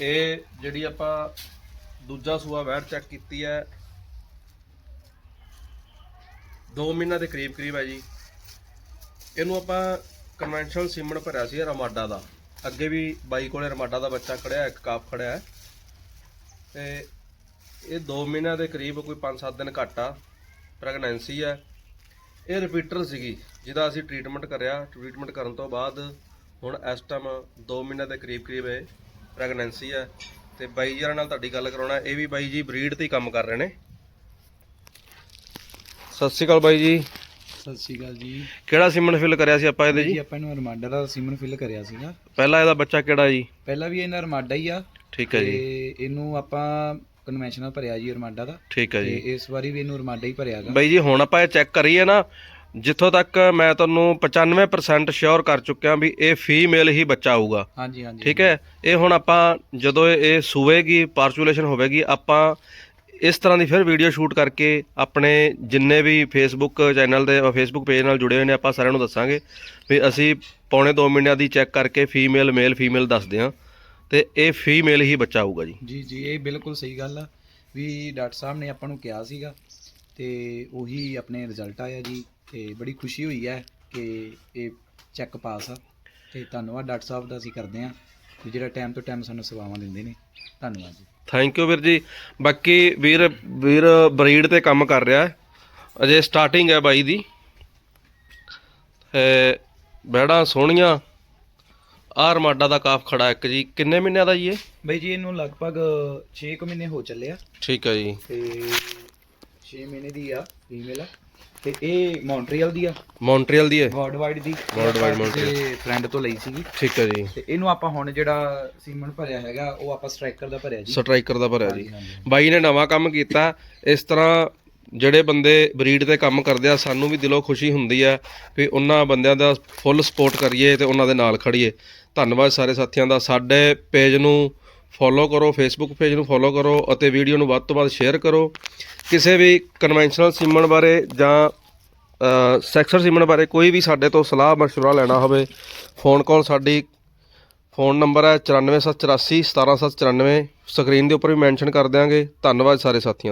ਇਹ ਜਿਹੜੀ ਆਪਾਂ ਦੂਜਾ ਸੂਆ ਵੈੜ ਚੈੱਕ ਕੀਤੀ ਹੈ। 2 ਮਹੀਨਾ ਦੇ ਕਰੀਬ ਕਰੀਬ ਹੈ ਜੀ। ਇਹਨੂੰ ਆਪਾਂ ਕਨਵੈਨਸ਼ਨਲ ਸੀਮਨ ਭਰਿਆ ਸੀ ਰਮਾਡਾ ਦਾ। ਅੱਗੇ ਵੀ ਬਾਈ ਕੋਲੇ ਰਮਾਡਾ ਦਾ ਬੱਚਾ ਖੜਿਆ, ਇੱਕ ਕਾਫ ਖੜਿਆ ਹੈ। ਤੇ ਇਹ 2 ਮਹੀਨਿਆਂ ਦੇ ਕਰੀਬ ਕੋਈ 5-7 ਦਿਨ ਘੱਟ ਆ। ਪ੍ਰੈਗਨੈਂਸੀ ਹੈ। ਇਹ ਰਿਪੀਟਰ ਸੀਗੀ, ਜਿਹਦਾ ਅਸੀਂ ਟ੍ਰੀਟਮੈਂਟ ਕਰਿਆ। ਟ੍ਰੀਟਮੈਂਟ ਕਰਨ ਤੋਂ ਬਾਅਦ ਹੁਣ ਇਸ ਟਾਈਮ 2 ਮਹੀਨਿਆਂ ਦੇ ਕਰੀਬ ਕਰੀਬ ਹੈ ਪ੍ਰੈਗਨੈਂਸੀ ਹੈ ਤੇ ਬਾਈ ਜਰਾਂ ਨਾਲ ਤੁਹਾਡੀ ਗੱਲ ਕਰਾਉਣਾ ਇਹ ਵੀ ਬਾਈ ਜੀ ਬਰੀਡ ਤੇ ਹੀ ਕੰਮ ਕਰ ਰਹੇ ਨੇ। ਸਤਿ ਸ਼੍ਰੀ ਅਕਾਲ ਬਾਈ ਜੀ। ਸਤਿ ਸ਼੍ਰੀ ਅਕਾਲ ਜੀ। ਕਿਹੜਾ ਸੀਮਨ ਫਿਲ ਕਰਿਆ ਸੀ ਆਪਾਂ ਇਹਦੇ ਜੀ ਜੀ? ਆਪਾਂ ਇਹਨੂੰ ਰਮਾਡਾ ਦਾ ਸੀਮਨ ਫਿਲ ਕਰਿਆ ਸੀਗਾ। ਪਹਿਲਾ ਇਹਦਾ ਬੱਚਾ ਕਿਹੜਾ ਜੀ? ਪਹਿਲਾਂ ਵੀ ਇਹਨਾਂ ਰਮਾਡਾ ਹੀ ਆ। ਠੀਕ ਹੈ ਤੇ ਜੀ ਇਹਨੂੰ ਆਪਾਂ ਕਨਵੈਨਸ਼ਨਲ ਭਰਿਆ ਜੀ ਰਮਾਡਾ ਦਾ। ਠੀਕ ਹੈ ਤੇ ਜੀ ਇਸ ਵਾਰੀ ਵੀ ਇਹਨੂੰ ਰਮਾਡਾ ਹੀ ਭਰਿਆਗਾ ਬਾਈ ਜੀ ਹੁਣ ਆਪਾਂ ਇਹ ਚੈੱਕ ਕਰੀਏ ਨਾ ਜਿੱਥੋਂ ਤੱਕ ਮੈਂ ਤੁਹਾਨੂੰ 95% ਸ਼ੋਰ ਕਰ ਚੁੱਕਿਆ ਵੀ ਇਹ ਫੀਮੇਲ ਹੀ ਬੱਚਾ ਆਊਗਾ। ਹਾਂਜੀ ਹਾਂਜੀ ਠੀਕ ਹੈ? ਇਹ ਹੁਣ ਆਪਾਂ ਜਦੋਂ ਇਹ ਸੂਵੇਗੀ ਪਾਰਚੂਲੇਸ਼ਨ ਹੋਵੇਗੀ ਆਪਾਂ ਇਸ ਤਰ੍ਹਾਂ ਦੀ ਫਿਰ ਵੀਡੀਓ ਸ਼ੂਟ ਕਰਕੇ ਆਪਣੇ ਜਿੰਨੇ ਵੀ ਫੇਸਬੁੱਕ ਚੈਨਲ ਦੇ ਫੇਸਬੁੱਕ ਪੇਜ ਨਾਲ ਜੁੜੇ ਹੋਏ ਨੇ ਆਪਾਂ ਸਾਰਿਆਂ ਨੂੰ ਦੱਸਾਂਗੇ ਵੀ ਅਸੀਂ ਪੌਣੇ 2 ਮਹੀਨਿਆਂ ਦੀ ਚੈੱਕ ਕਰਕੇ ਫੀਮੇਲ ਮੇਲ ਫੀਮੇਲ ਦੱਸਦੇ ਹਾਂ ਤੇ ਇਹ ਫੀਮੇਲ ਹੀ ਬੱਚਾ ਆਊਗਾ ਜੀ। ਜੀ ਜੀ ਇਹ ਬਿਲਕੁਲ ਸਹੀ ਗੱਲ ਆ। ਵੀ ਡਾਕਟਰ ਸਾਹਿਬ ਨੇ ਆਪਾਂ ਨੂੰ ਕਿਹਾ ਸੀਗਾ ਤੇ ਉਹੀ ਆਪਣੇ ਰਿਜ਼ਲਟ ਆਇਆ ਜੀ। ਤੇ ਬੜੀ ਖੁਸ਼ੀ ਹੋਈ ਹੈ ਕਿ ਇਹ ਚੈੱਕ ਪਾਸ ਆ। ਤੇ ਧੰਨਵਾਦ ਡਾਕਟਰ ਸਾਹਿਬ ਦਾ ਅਸੀਂ ਕਰਦੇ ਹਾਂ ਵੀ ਜਿਹੜਾ ਟਾਈਮ ਤੋਂ ਟਾਈਮ ਸਾਨੂੰ ਸੇਵਾਵਾਂ ਦਿੰਦੇ ਨੇ। ਧੰਨਵਾਦ ਜੀ। ਥੈਂਕ ਯੂ ਵੀਰ ਜੀ। ਬਾਕੀ ਵੀਰ ਵੀਰ ਬਰੀਡ ਤੇ ਕੰਮ ਕਰ ਰਿਹਾ ਹੈ। ਅਜੇ ਸਟਾਰਟਿੰਗ ਹੈ ਬਾਈ ਦੀ। ਤੇ ਬੈੜਾਂ ਸੋਹਣੀਆਂ। ਆਹ ਰਮਾਡਾ ਦਾ ਕਾਫ ਖੜਾ ਇੱਕ ਜੀ। ਕਿੰਨੇ ਮਹੀਨਿਆਂ ਦਾ ਜੀ ਇਹ? ਬਈ ਜੀ ਇਹਨੂੰ ਲਗਭਗ 6 ਮਹੀਨੇ ਹੋ ਚੱਲੇ ਆ। ਠੀਕ ਹੈ ਜੀ। ਤੇ 6 ਮਹੀਨੇ ਦੀ ਆ ਫੀਮੇਲ ਆ। ਤੇ ਇਹ ਮੌਂਟਰੀਅਲ ਦੀ ਆ। ਮੌਂਟਰੀਅਲ ਦੀ ਹੈ ਵਰਲਡ ਵਾਈਡ ਦੀ। Worldwide Montreal। ਫਰੈਂਡ ਤੋਂ ਲਈ ਸੀਗੀ। ਠੀਕ ਹੈ ਜੀ। ਤੇ ਇਹਨੂੰ ਆਪਾਂ ਹੁਣ ਜਿਹੜਾ ਸੀਮਨ ਭਰਿਆ ਹੈਗਾ ਉਹ ਆਪਾਂ ਸਟ੍ਰਾਈਕਰ ਦਾ ਭਰਿਆ ਜੀ। ਸਟ੍ਰਾਈਕਰ ਦਾ ਭਰਿਆ ਜੀ। ਹਾਂਜੀ। ਬਾਈ ਨੇ ਨਵਾਂ ਕੰਮ ਕੀਤਾ। ਇਸ ਤਰ੍ਹਾਂ ਜਿਹੜੇ ਬੰਦੇ ਬਰੀਡ ਤੇ ਕੰਮ ਕਰਦੇ ਆ ਸਾਨੂੰ ਵੀ ਦਿਲੋਂ ਖੁਸ਼ੀ ਹੁੰਦੀ ਆ ਵੀ ਉਹਨਾਂ ਬੰਦਿਆਂ ਦਾ ਫੁੱਲ ਸਪੋਰਟ ਕਰੀਏ ਤੇ ਉਹਨਾਂ ਦੇ ਨਾਲ ਖੜੀਏ। ਧੰਨਵਾਦ ਸਾਰੇ ਸਾਥੀਆਂ ਦਾ। ਸਾਡੇ ਪੇਜ ਨੂੰ ਫੋਲੋ ਕਰੋ ਫੇਸਬੁੱਕ ਪੇਜ ਨੂੰ ਫੋਲੋ ਕਰੋ ਅਤੇ ਵੀਡੀਓ ਨੂੰ ਵੱਧ ਤੋਂ ਵੱਧ ਸ਼ੇਅਰ ਕਰੋ ਕਿਸੇ ਵੀ ਕਨਵੈਨਸ਼ਨਲ ਸੀਮਨ ਬਾਰੇ ਜਾਂ ਸੈਕਸਰ ਸੀਮਨ ਬਾਰੇ ਕੋਈ ਵੀ ਸਾਡੇ ਤੋਂ ਸਲਾਹ مشورہ ਲੈਣਾ ਹੋਵੇ ਫੋਨ ਕਾਲ ਸਾਡੀ ਫੋਨ ਨੰਬਰ ਹੈ 9484 17794 ਸਕਰੀਨ ਦੇ ਉੱਪਰ ਵੀ ਮੈਂਸ਼ਨ ਕਰ ਦਿਆਂਗੇ ਧੰਨਵਾਦ ਸਾਰੇ ਸਾਥੀਆਂ ਦਾ